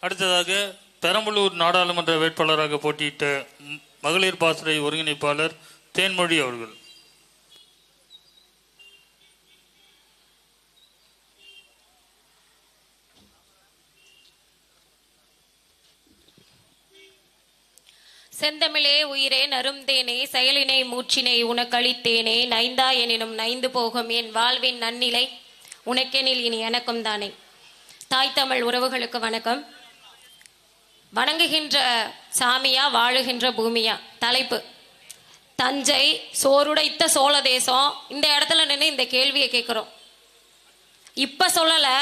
அடுத்ததாக பெரம்பலூர் நாடாளுமன்ற வேட்பாளராக போட்டியிட்ட மகளிர் பாசறை ஒருங்கிணைப்பாளர் தேன்மொழி அவர்கள். செந்தமிழே உயிரே நருந்தேனே செயலினை மூச்சினை உனக்களித்தேனே நைந்தா எனினும் நைந்து போகும் என் வாழ்வின் நன்னிலை உனக்கெனில் இனி எனக்கும் தானே. தாய் தமிழ் உறவுகளுக்கு வணக்கம். வணங்குகின்ற சாமியா வாழுகின்ற பூமியா? தலைப்பு. தஞ்சை சோறுடைத்த சோழ தேசம். இந்த இடத்துல நின்று இந்த கேள்வியை கேட்குறோம். இப்போ சொல்லலை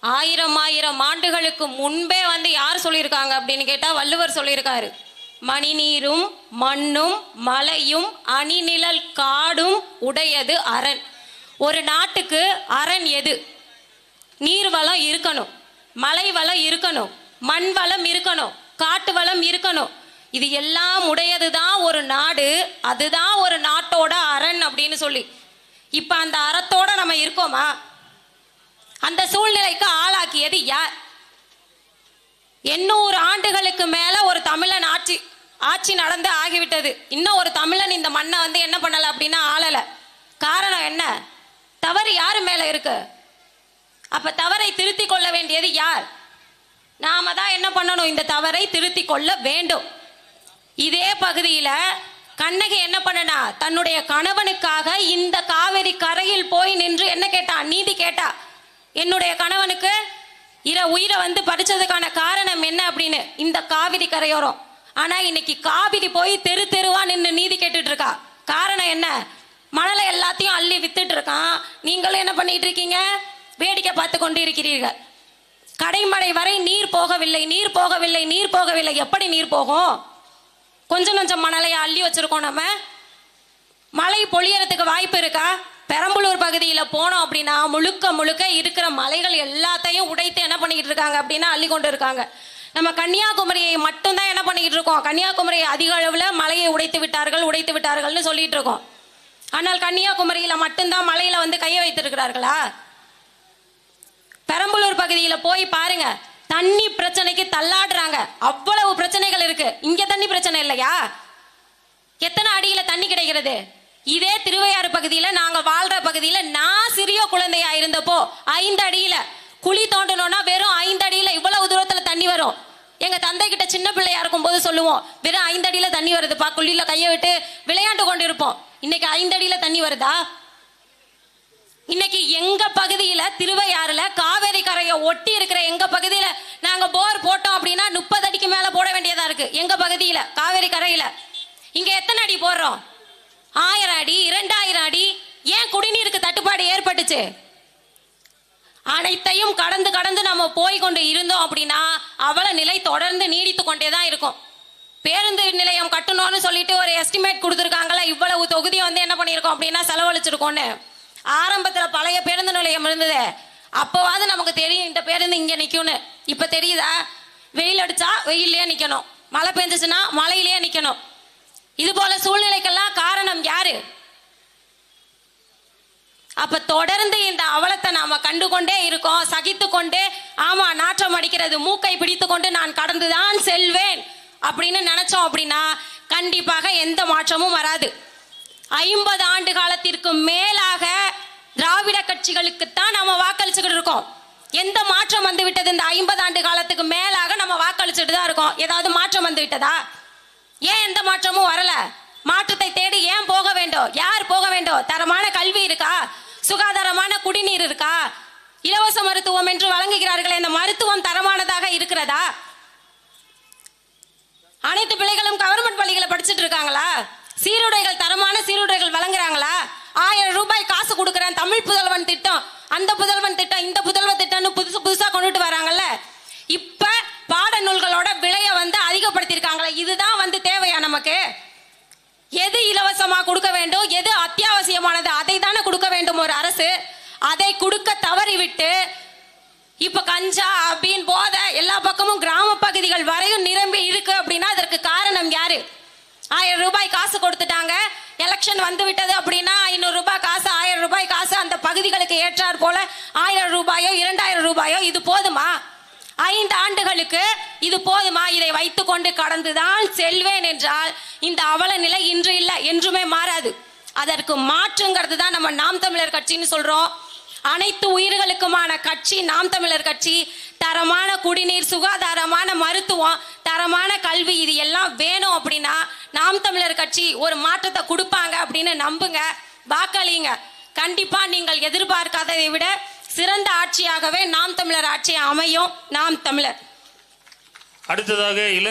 ஆயிரம் ஆயிரம் ஆண்டுகளுக்கு முன்பே வந்து யார் சொல்லியிருக்காங்க அப்படின்னு கேட்டால் வள்ளுவர் சொல்லியிருக்காரு. மணிநீரும் மண்ணும் மலையும் அணிநிழல் காடும் உடையது அரண். ஒரு நாட்டுக்கு அரண் எது? நீர் வளம் இருக்கணும் மலை வளம் இருக்கணும். மண் வளம் இருக்கணும் காட்டு வளம் இருக்கணும். இது எல்லாம் உடையது தான் ஒரு நாடு அதுதான் ஒரு நாட்டோட அரண் அப்படின்னு சொல்லி. இப்போ அந்த அறத்தோட நம்ம இருக்கோமா? அந்த சூழ்நிலைக்கு ஆளாக்கியது யார்? எண்ணூறு ஆண்டுகளுக்கு மேல ஒரு தமிழன் ஆட்சி ஆட்சி நடந்து ஆகிவிட்டது. இன்னும் ஒரு தமிழன் இந்த மண்ணை வந்து என்ன பண்ணல அப்படின்னா ஆளலை. காரணம் என்ன? தவறு யாரு மேல இருக்கு? அப்ப தவறை திருத்திக் கொள்ள வேண்டியது யார்? நாம தான் என்ன பண்ணணும்? இந்த தவறை திருத்தி கொள்ள வேண்டும். இதே பகுதியில் கண்ணகி என்ன பண்ணனா தன்னுடைய கணவனுக்காக இந்த காவிரி கரையில் போய் நின்று என்ன கேட்டா? நீதி கேட்டா. என்னுடைய கணவனுக்கு இர உயிரை வந்து பறிச்சதுக்கான காரணம் என்ன அப்படின்னு? இந்த காவிரி கரையோரம். ஆனா இன்னைக்கு காவிரி போய் தெரு தெருவா நின்று நீதி கேட்டுட்டு இருக்கா காரணம் என்ன? மணலை எல்லாத்தையும் அள்ளி வித்துட்டு இருக்கான் நீங்களும் என்ன பண்ணிட்டு இருக்கீங்க வேடிக்கை பார்த்து கொண்டு இருக்கிறீர்கள் கடைமடை வரை நீர் போகவில்லை நீர் போகவில்லை நீர் போகவில்லை. எப்படி நீர் போகும்? கொஞ்சம் கொஞ்சம் மணலையை அள்ளி வச்சிருக்கோம் நம்ம. மழை பொழியறதுக்கு வாய்ப்பு இருக்கா? பெரம்பலூர் பகுதியில் போனோம் அப்படின்னா முழுக்க முழுக்க இருக்கிற மலைகள் எல்லாத்தையும் உடைத்து என்ன பண்ணிக்கிட்டு இருக்காங்க அப்படின்னா அள்ளி கொண்டு இருக்காங்க. நம்ம கன்னியாகுமரியை மட்டும்தான் என்ன பண்ணிக்கிட்டு இருக்கோம்? கன்னியாகுமரியை அதிக அளவில் மலையை உடைத்து விட்டார்கள் உடைத்து விட்டார்கள்னு சொல்லிட்டு இருக்கோம். ஆனால் கன்னியாகுமரியில் மட்டும்தான் மலையில் வந்து கையை வைத்திருக்கிறார்களா? பெரம்பலூர் பகுதியில் போய் பாருங்க. தண்ணி பிரச்சனைக்கு தள்ளாடுறாங்க. அவ்வளவு பிரச்சனைகள் இருக்கு. இங்க தண்ணி பிரச்சனை இல்லையா? எத்தனை அடியில தண்ணி கிடைக்கிறது? இதே திருவையாறு பகுதியில நாங்க வாழ்ற பகுதியில நான் சிறிய குழந்தையா இருந்தப்போ ஐந்து அடியில குழி தோண்டணும்னா வெறும் ஐந்து அடியில இவ்வளவு தூரத்துல தண்ணி வரும். எங்க தந்தை கிட்ட சின்ன பிள்ளையா இருக்கும் போது சொல்லுவோம் வெறும் ஐந்து அடியில தண்ணி வருதுப்பா. குழியில கையை விட்டு விளையாண்டு கொண்டு இருப்போம் இன்னைக்கு ஐந்து அடியில தண்ணி வருதா? இன்னைக்கு எங்க பகுதியில திருவையாறுல காவேரி கரையை ஒட்டி இருக்கிற எங்க பகுதியில நாங்க போர் போட்டோம் அப்படின்னா முப்பது அடிக்கு மேல போட வேண்டியதா இருக்கு. எங்க பகுதியில காவேரி கரையில. இங்க எத்தனை அடி போடுறோம்? ஆயிரம் அடி இரண்டாயிரம் அடி. ஏன் குடிநீருக்கு தட்டுப்பாடு ஏற்பட்டுச்சு? அனைத்தையும் கடந்து கடந்து நம்ம போய் கொண்டு இருந்தோம் அப்படின்னா அவல நிலை தொடர்ந்து நீடித்து கொண்டே தான் இருக்கும். பேருந்து நிலையம் கட்டணும்னு சொல்லிட்டு ஒரு எஸ்டிமேட் கொடுத்துருக்காங்களா இவ்வளவு தொகுதி வந்து என்ன பண்ணியிருக்கோம் அப்படின்னா செலவழிச்சிருக்கோன்னு ஆரம்பத்தில் பழைய பேருந்து நிலையம் இருந்தது. அப்போவாது நமக்கு தெரியும் இந்த பேருந்து இங்கே நிற்கும்னு இப்போ தெரியுதா? வெயில் அடிச்சா வெயிலே நிற்கணும் மழை பெஞ்சிச்சுன்னா மழையிலேயே நிற்கணும் இது போல சூழ்நிலைக்கெல்லாம் காரணம் யாரு? அப்ப தொடர்ந்து இந்த அவலத்தை நாம கண்டுகொண்டே இருக்கோம் சகித்து கொண்டே ஆமா நாற்றம் அடிக்கிறது மூக்கை பிடித்து கொண்டு நான் கடந்துதான் செல்வேன் அப்படின்னு நினைச்சோம் அப்படின்னா கண்டிப்பாக எந்த மாற்றமும் வராது. ஐம்பது ஆண்டு காலத்திற்கு மேலாக திராவிட கட்சிகளுக்குத்தான் நம்ம வாக்களிச்சுக்கிட்டு இருக்கோம். எந்த மாற்றம் வந்து விட்டது இந்த ஐம்பது ஆண்டு காலத்துக்கு மேலாக நம்ம வாக்களிச்சுட்டு தான் இருக்கோம். ஏதாவது மாற்றம் வந்து விட்டதா ஏன் எந்த மாற்றமும் வரல? மாற்றத்தை தேடி ஏன் போக வேண்டும்? யார் போக வேண்டும்? தரமான கல்வி இருக்கா? சுகாதாரமான குடிநீர் இருக்கா? இலவச மருத்துவம் என்று வழங்குகிறார்களே இந்த மருத்துவம் தரமானதாக இருக்கிறதா? அனைத்து பிள்ளைகளும் கவர்மெண்ட் பள்ளிகளை படிச்சுட்டு இருக்காங்களா? சீருடைகள் தரமான சீருடைகள் வழங்குறாங்களா? ஆயிரம் ரூபாய் காசு கொடுக்குறேன். தமிழ் புதல்வன் திட்டம். அந்த புதல்வன் திட்டம் இந்த புதல்வன் திட்டம்னு புதுசு புதுசா கொண்டுட்டு வராங்கல்ல? இப்ப பாடநூல்களோட விலையை வந்து அதிகப்படுத்தியிருக்காங்களே. இதுதான் வந்து தேவையா நமக்கு? எது இலவசமா கொடுக்க வேண்டும்? எது அத்தியாவசியமானது? அதை தானே கொடுக்க வேண்டும் ஒரு அரசு. அதை கொடுக்க தவறிவிட்டு இப்ப கஞ்சா அப்படின்னு போதை எல்லா பக்கமும் கிராம பகுதிகள் வரையும் நிரம்பி இருக்கு அப்படின்னா அதற்கு காரணம் யாரு? ஆயிரம் ரூபாய் காசு கொடுத்துட்டாங்க. எலெக்ஷன் வந்து விட்டது அப்படின்னா ஐநூறு ரூபாய் காசு ஆயிரம் ரூபாய் காசு அந்த பகுதிகளுக்கு ஏற்றாற் போல ஆயிரம் ரூபாயோ இரண்டாயிரம் ரூபாயோ இது போதுமா? ஐந்து ஆண்டுகளுக்கு இது போதுமா? இதை வைத்துக்கொண்டு கடந்துதான் செல்வேன் என்றால் இந்த அவல நிலை இன்று இல்லை என்றுமே மாறாது. அதற்கு மாற்றுங்கிறது தான் நம்ம நாம் தமிழர் கட்சின்னு சொல்றோம். அனைத்து உயிர்களுக்குமான கட்சி நாம் தமிழர் கட்சி தரமான குடிநீர் சுகாதாரமான மருத்துவம் தரமான கல்வி இது எல்லாம் வேணும் அப்படின்னா நாம் தமிழர் கட்சி ஒரு மாற்றத்தை கொடுப்பாங்க அப்படின்னு நம்புங்க. வாக்களிங்க. கண்டிப்பா நீங்கள் எதிர்பார்க்காததை விட சிறந்த ஆட்சியாகவே நாம் தமிழர் ஆட்சி அமையும். நாம் தமிழர். அடுத்ததாக இளைஞர்